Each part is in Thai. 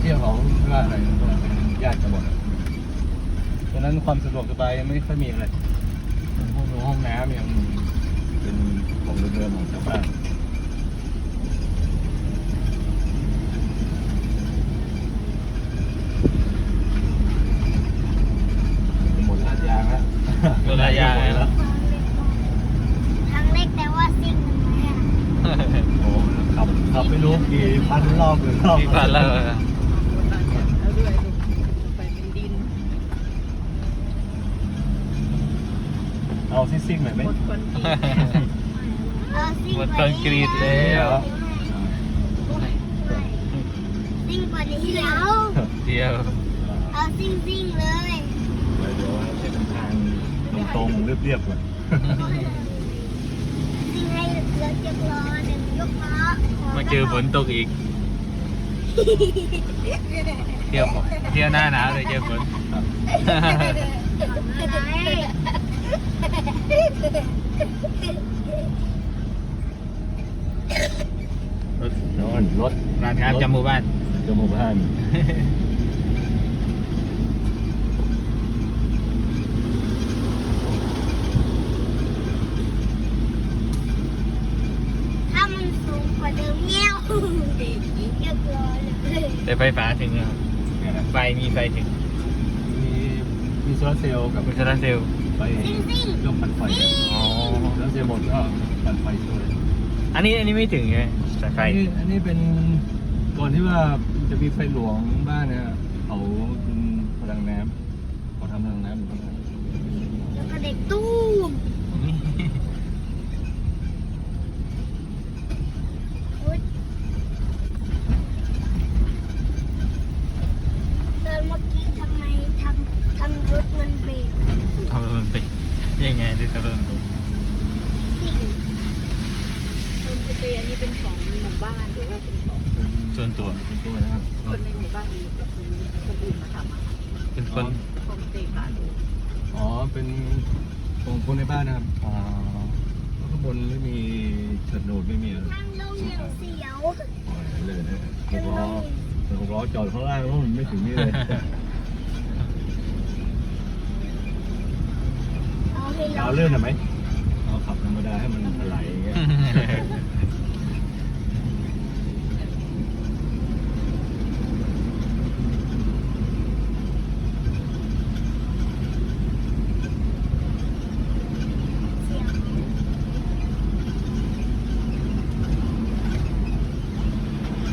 ไปเที่ยวเขาไม่ว่าอะไรก็เป็นญาติกันหมดอะฉะนั้นความสะดวกสบายยังไม่ค่อยมีอะไรพวกห้องน้ำยังเป็นของเดิมๆของชาวบ้านหมดลาดยางแล้วหมดลาดยางแล้วทางเล็กแต่ว่าซิ่งทำไมอะโอ้ขับขับไม่รู้กี่พันรอบหรือรอบที่ผ่านแล้ว แล้วด้วยไปเป็นดิน เอา ซิ่งๆหน่อยไหมหมดคนที่เออซิ่งหมดกคว่าอนกรีตแล้วซิ่งกว่านี้แล้วเดียวเอาซิ่งซิ่งๆเลยเดี๋ยวให้เป็นทางตรงๆเรียบๆก่อนซิ่งให้เหลือเจ็บล้อหนึ่งยกล้อมาเจอฝนตกอีกเที่ยวเที่ยวหน้าหนาวเลยเจอฝน รถนอนรถร้านค้าจำหมู่บ้านจมูกบ้านถ้ามันสูงกว่าเดิมเงี้ยวเรียบร้อยเลยแต่ไฟฟ้าถึงอะไฟมีไฟถึงมีมีโซลาร์เซลล์กับเป็นโซลาร์เซลล์ ไฟซิ่งซิ่งเรื่องปั่นไฟอ๋อแล้วเสียหมดก็ปั่นไฟช่วยอันนี้อันนี้ไม่ถึงใช่ไหมสายไฟ อันนี้อันนี้เป็นก่อนที่ว่าจะมีไฟหลวงบ้านเนี่ยเขาเป็นพลังน้ำเขาทำพลังน้ำอยู่ข้างในแล้วก็เด็กตู้มอุ๊ยตอนเมื่อกี้ทำไมทำทำรถมันเบรก ทำมันเป็นยังไงดูทำมันเป็น สิ่ง ต้นสเปรย์อันนี้เป็นของหมู่บ้านหรือว่าเป็นของ ส่วนตัว เป็นตัวนะครับ คนในหมู่บ้านมีแบบมีคนอื่นมาทำอะค่ะ เป็น คนโฮมสเตย์ค่ะดูอ๋อเป็นของคนในบ้านนะครับอ๋อข้างบนไม่มีโฉนดไม่มีอะไรนั่งลงอย่างเสียวปล่อยเลยนะหกล้อหกล้อจอดข้างล่างแล้วมันไม่ถึงนี่เลยเอาให้เอาเราเลื่อนหน่อยไหมเอาขับธรรมดาให้มันถลายอย่างเงี้ย เสียว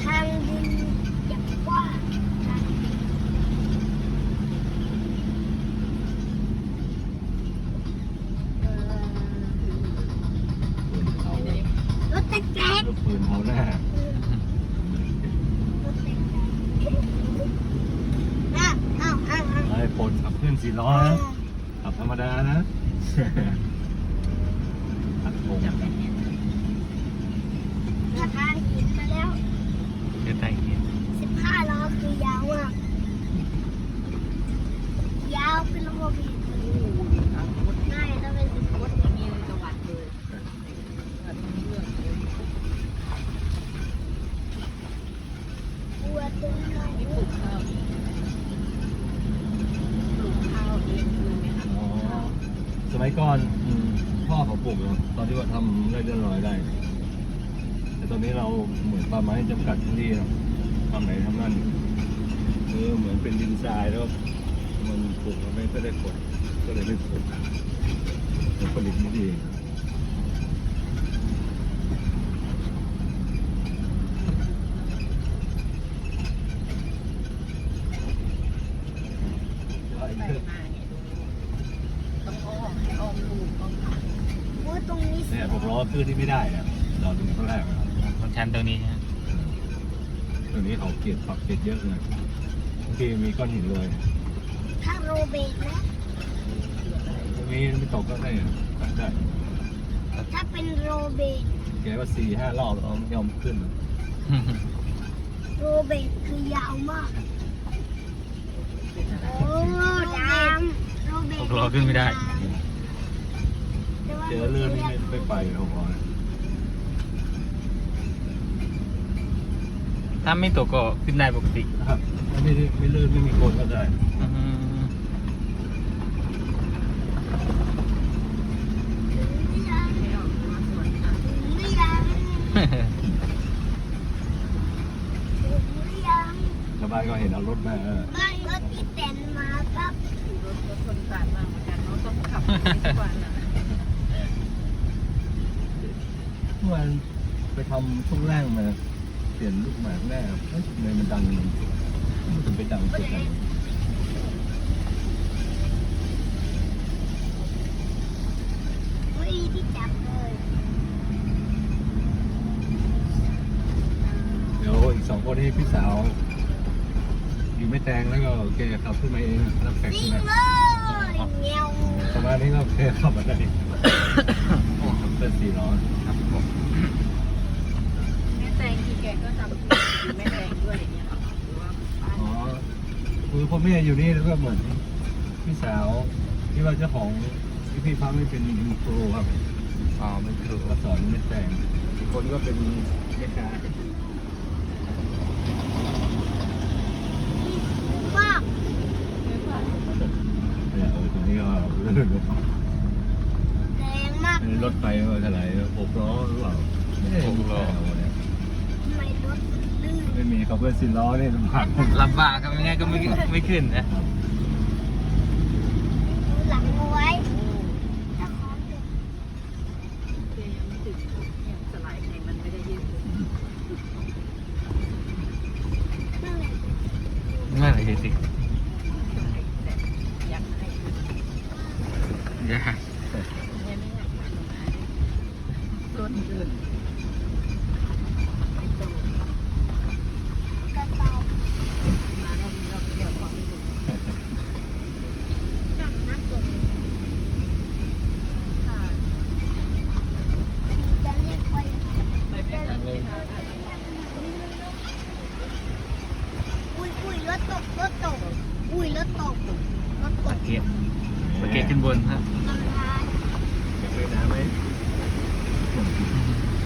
ทางดินอย่างกว้างทางเอ่อ ปืนเอา รถตะแกรง ลูกปืนเอาหน้าร ถตะแกรงอะเอาเอาเอา ไอ้ปน ขับเคลื่อนสี่ล้อนะขับธรรมดานะขับตรงสะพานหินมาแล้วเดี๋ยวแต่งเกียร์15ล้อคือยาวมากยาวเป็นระบบหินง่ายต้องเป็นสิบ รถอย่างนี้เลยจังหวัดเลยแบบนี้เรื่องเลย ตัวตัวน้อย นี่ปลูกข้าวปลูกข้าวเองเลยไหมคะ อ๋อสมัย ก่อนพ่อเขาปลูกเนะตอนที่ว่าทำได้เดือนลอยได้ แต่ตอนนี้เราเหมือนป่าไม้จำกัดพื้นที่ครับทำไหนทำนั่นคือเหมือนเป็นดินทรายแล้ว มันปลูกมันไม่ได้ผลก็เลยไม่ปลูกผลิตไม่ดี ไปมาเนี่ยดูต้องอ้อมให้อ้อมลูกอ้อมหลาน ว่าตรงนี้ เนี่ย หกล้อขึ้นที่ไม่ได้นะเราดูครั้งแรกนะครับคนชันตรงนี้ฮะตัวนี้เขาเกลียดฝักเกลียดเยอะเลยบางทีมีก้อนหินเลยถ้าโรเบรกนะมีไม่ตกก็ได้อะได้ถ้าเป็นโรเบรกแกว่าสี่ห้ารอบเอายอมขึ้นโรเบรกคือยาวมาก โอ้ดำโรเบรหกกล้อขึ้นไม่ได้ เจอเรื่องนี้ไม่ไม่ไปหกล้อนะตถ้าไม่ตกก็ขึ้นได้ปกตินะครับไม่ได้ไม่ลื่นไม่มีโคลนก็ได้อืมไม่ออกมาสวนค่ะไม่ยังไม่ยังชาวบ้านก็เห็นเอารถมาเออบ้านรถติดแต่นมาครับรถรถคนผ่านมาเหมือนกันเนาะต้องขับไปทุกวันนะ เมื่อวานไปทำช่วงแรกมาเปลี่ยนลูกหมากแรกเอ้ยทำไมมันดังมันถึงไปดังสุดกันไม่มีที่จับเลยเดี๋ยวอีกสองคนให้พี่สาว อยู่ไม่แตงแล้วก็แกขับขึ้นมาเองรับแขกวิ่ขึ้นงมาเลยเงี้ย ประมาณนี้ก็แกขับมาได้โอ้ขับเป็นสี่ล้อครับผมแม่แตงที่แกก็ทำแม่แตงด้วยอย่างเงี้ยเหรอหรือว่าบ้านอ๋อคือพ่อแม่อยู่นี่แล้วก็เหมือนพี่สาวที่ว่าเจ้าของที่พี่พักนี่เป็นครูครับอ๋อไม่ถูกก็สอนไม่แต่งอีกคนก็เป็นแม่ค้าว่า เนี่ยเออตรงนี้ก็เลื่อน แรงมากรถไฟมาเท่าไหร่หกล้อหรือเปล่าไม่ได้หกล้อเนี่ยทำไมรถลื่นไม่มีเขาเพื่อนสิบล้อนี่ลำบากลำบากครับยังไงก็ไม่ไม่ขึ้นนะดูหลังเอาไว้เจ้าของเด็กแกยังไม่ถึงเนี่ยสลายไงมันไม่ได้ยืดเลยนั่นแหละเมื่อไหร่จะสิ แต่อยากให้ ยากแม่ไม่อยากให้มารถเกินไม่โตกระต่ายมาแล้วมีเราเดียวพอไม่ถึงนั่งนั่งตรงนี้ค่ะจะเรียกไปไปแม่กันเลยค่ะอุ้ยอุ้ยรถตกรถตกอุ้ยรถตกรถตปาก เกตปากเกตขึ้นบนครับลำพานอยากเล่นน้ำไหม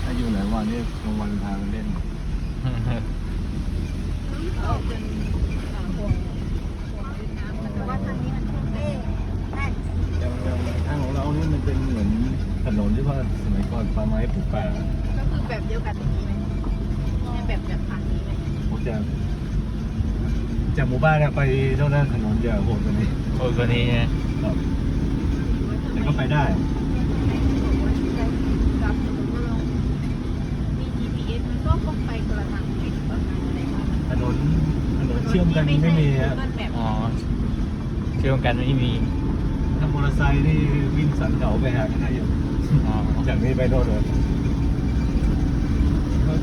ถ้าอยู่ไหนวันนี้กลางวันพากันเล่นเอาเป็นห่วงห่วงดินน้ำมันแต่แต่ว่าว่าทาทางงนี้นี้มันทุ่งเต้นั่นอย่างอย่างทางของเรานี่มันเป็นเหมือนถนนที่ว่าสมัยก่อนป่าไม้ปลูกป่าก็คือแบบเดียวกันอย่างนี้ไหมให้แบบแบบทางนี้ไหมผมจะ จากหมู่บ้านเนี่ยไปเท่านั้นถนนจะโหดกว่านี้โอ้ยคนนี้นะครับแต่ก็ไปได้กับสมมติว่าเรามี GPS มันก็ต้องไปคนละทางผิดประมาณอะไรวะถนนถนนเชื่อมกันไม่มีฮะ Google Map อ๋อเชื่อมกันไม่มีถ้ามอเตอร์ไซค์นี่วิ่งสันเขาไปหากันได้อยู่อ๋อจากนี้ไปโน่นเลย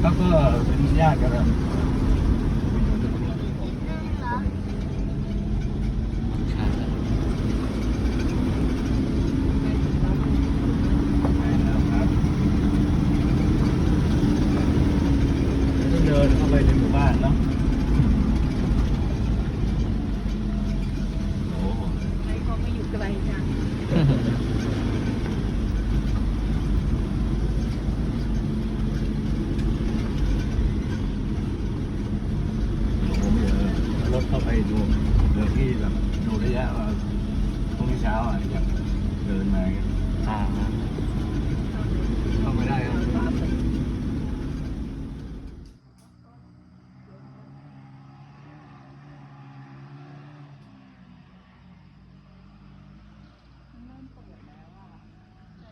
เขาก็เป็นญาติกันนะ นั่นเหรอ ใช่ ครับต้องเดินเข้าไปในหมู่บ้านเนาะโอ้โห ให้เขาไม่อยู่ไกลจัง ผมเดี๋ยวรถเข้าไปดูเดินที่แบบดูระยะว่าพรุ่งนี้เช้า อ่ากเดินมาอ่าเข้าไปได้ครับ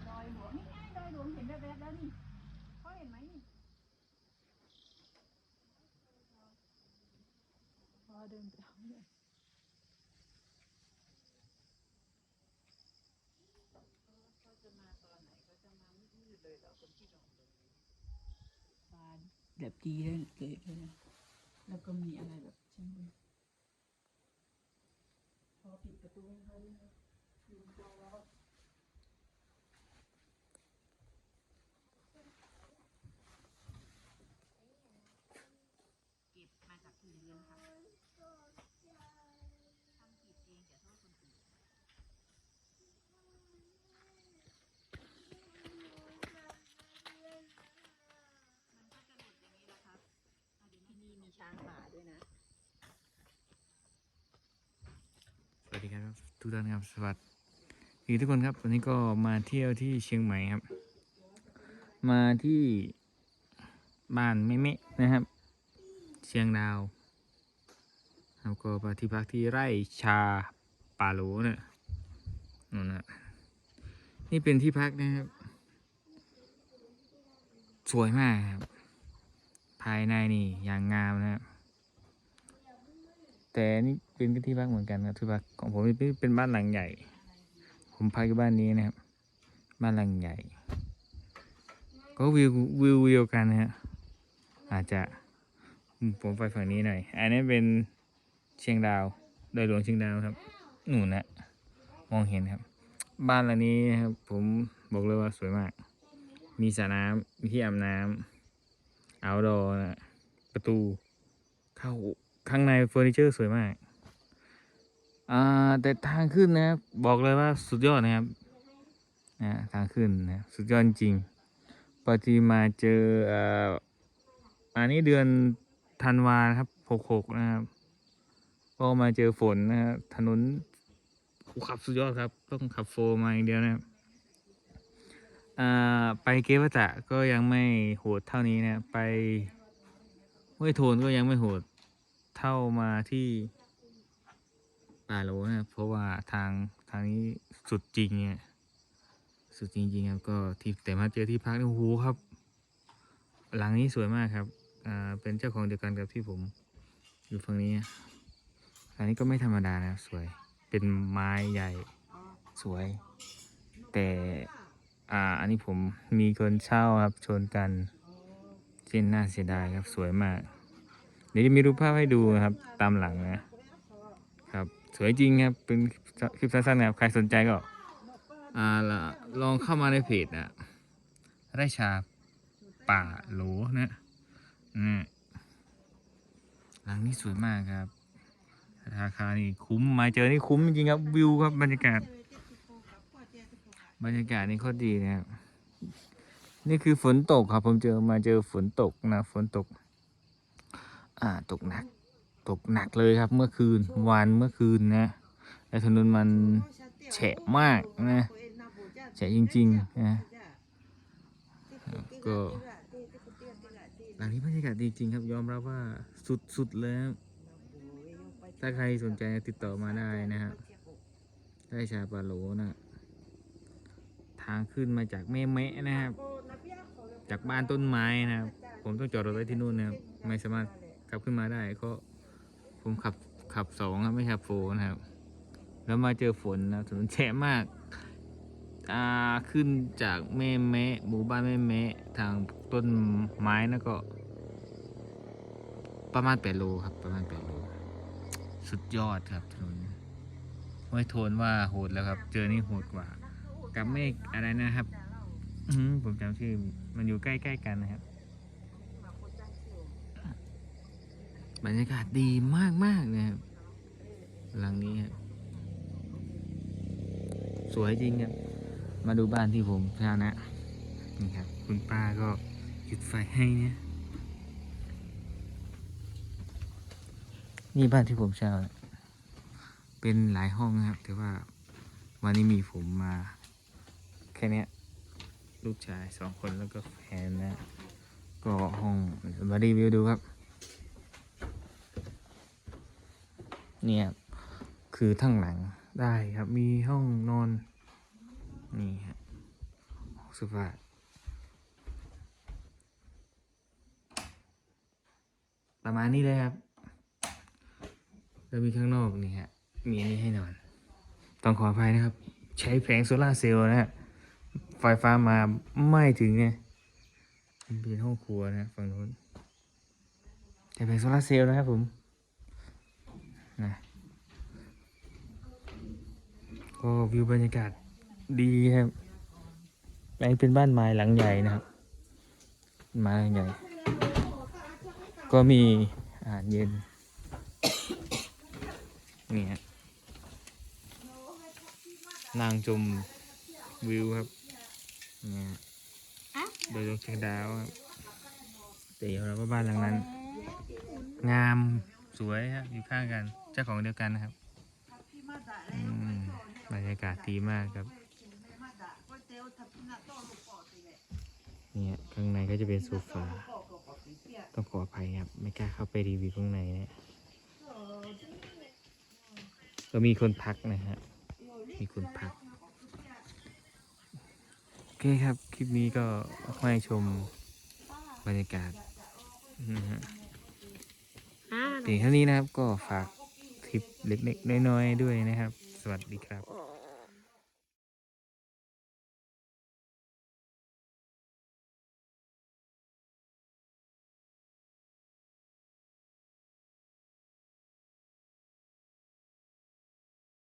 ดอยหลวงนี่ไงดอยหลวงเห็นแบบแบบแล้วนี่เขาเห็นไหมนี่พอเดินไปเอาเนี่ยเขาจะมาตอนไหนเขาจะมามืดๆ เลยเหรอคนที่นอนเลยบานแบบดีเลยเลยเลยนะแล้วก็มีอะไรแบบช่นนี้พอปิดประตูให้เขาด้วยนะลืมตัวแล้ว เก็บมาจากที่เลี้ยงค่ะทำผิดเองแต่โทษคนอื่นมันก็จะหลุดอย่างนี้แหละครับอะเดี๋ยวที่นี่มีชา ทุกท่านครับสวัสดีทุกคนครับวันนี้ก็มาเที่ยวที่เชียงใหม่ครับ มาที่บ้านแม่เมะนะครับ เชียงดาวแล้วก็ไปที่พักที่ไร่ชาป่าโหลเนี่ยนู่นนะนี่เป็นที่พักนะครับ สวยมากครับ ภายในนี่อย่างงามนะครับ แต่นี่เป็นที่พักเหมือนกันครับที่พักของผมเป็นบ้านหลังใหญ่ ผมพักอยู่บ้านนี้นะครับ บ้านหลังใหญ่ ก็วิววิวเดียวกันนะฮะอาจจะผมไปฝั่งนี้หน่อย อันนี้เป็นเชียงดาวดอยหลวงเชียงดาวครับหนูนะมองเห็นครับ บ้านหลังนี้นครับ ผมบอกเลยว่าสวยมาก มีสระน้ำมีที่อาบน้ำเอาดอนะประตูเข้า ข้างในเฟอร์นิเจอร์สวยมากอ่าแต่ทางขึ้นนะครับบอกเลยว่าสุดยอดนะครับนะทางขึ้นนะสุดยอดจริงปฏิมาเจออ่ออันนี้เดือนธันวาครับหกหกนะครับก็มาเจอฝนนะครับถนนขับสุดยอดครับ ต้องขับโฟร์มาอย่างเดียวนะครับอ่าไปเกวัตะก็ยังไม่โหดเท่านี้นะ ไปห้วยโทนก็ยังไม่โหด เท่ามาที่ป่าโลนะครับเพราะว่าทางทางนี้สุดจริงเนี่ยสุดจริงๆครับก็ที่แต่มาเจอที่พักนี่โอ้โหครับ หลังนี้สวยมากครับอ่าเป็นเจ้าของเดียวกันกับที่ผมอยู่ฝั่งนี้หลังนี้ก็ไม่ธรรมดานะครับสวย เป็นไม้ใหญ่สวย แต่อ่าอันนี้ผมมีคนเช่าครับชนกันเส้นน่าเสียดายครับสวยมาก ดี๋ยวจะมีรูปภาพให้ดูนะครับ ตามหลังนะครับ สวยจริงครับ เป็นคลิปสั้นๆนะครับ ใครสนใจก็อ่าลองเข้ามาในเพจนะไร่ชาป่าโหลนะนี่หลังนี้สวยมากครับ ราคานี่คุ้มมาเจอนี่คุ้มจริงครับวิวครับบรรยากาศ บรรยากาศนี่โคตรดีนะครับ นี่คือฝนตกครับ ผมเจอมาเจอฝนตกนะ ฝนตก อ่าตกหนัก ตกหนักเลยครับเมื่อคืนวันเมื่อคืนนะแล้วถนนมันแฉะมากนะแฉะจริงๆนะก็หลังนี้บรรยากาศดีจริงครับยอมรับว่าสุดๆเลยถ้าใครสนใจติดต่อมาได้นะครับได้ชาปาโลนะทางขึ้นมาจากแม่เมะนะครับ จากบ้านต้นไม้นะครับ ผมต้องจอดรถไว้ที่นู่นนะครับไม่สามารถ ขับขึ้นมาได้ก็ผมขับขับสองครับไม่ขับโฟร์นะครับ แล้วมาเจอฝนนะถนนแฉะมากอ่าขึ้นจากแม่เมะหมู่บ้านแม่เมะทางต้นไม้นะก็ ประมาณแปดโลครับ ประมาณแปดโลสุดยอดครับถนนไม่โทนว่าโหดแล้วครับ เจอนี่โหดกว่า กับเมฆอะไรนะครับผมจำชื่อมันอยู่ใกล้ๆกันนะครับ บรรยากาศดีมาก ๆ นะครับหลังนี้ครับสวยจริงครับ มาดูบ้านที่ผมเช่านะ นี่ครับ คุณป้าก็จุดไฟให้เนี่ยนี่บ้านที่ผมเช่าเป็นหลายห้องนะครับ แต่ว่าวันนี้มีผมมา แค่นี้ลูกชายสองคนแล้วก็แฟนนะ ก็ห้องมารีวิวดูครับ เนี่ย คือทั้งหลังได้ครับมีห้องนอน นี่ฮะโซฟาประมาณนี้เลยครับแล้วมีข้างนอกนี่ฮะมีอันนี้ให้นอน ต้องขออภัยนะครับ ใช้แผงโซลาเซลล์นะฮะไฟฟ้ามาไม่ถึงไงเป็นห้องครัวนะฝั่งนู้นแต่แผงโซลาเซลล์นะครับผมนะ ก็วิวบรรยากาศดีครับอันนี้เป็นบ้านไม้หลังใหญ่นะครับไม้หลังใหญ่ ก็มีอาหารเย็น นี่ฮะนางชมวิวครับนี่ยอะโดยลงเชียงดาวครับแต่เราว่าบ้านหลังนั้น งามสวยครับอยู่ข้างกันเจ้าของเดียวกันนะครับ รรยากาศดีมากครับเนี่ยข้างในก็จะเป็นโซฟาต้องขออภัยครับ ไม่กล้าเข้าไปรีวิวข้างในเนี่ยก็มีคนพักนะฮะมีคนพัก โอเคครับ คลิปนี้ก็มาให้ชมบรรยากาศนะฮะอ่าเพียงเท่านี้นะครับก็ฝากคลิปเล็กๆน้อยๆด้วยนะครับ สวัสดีครับ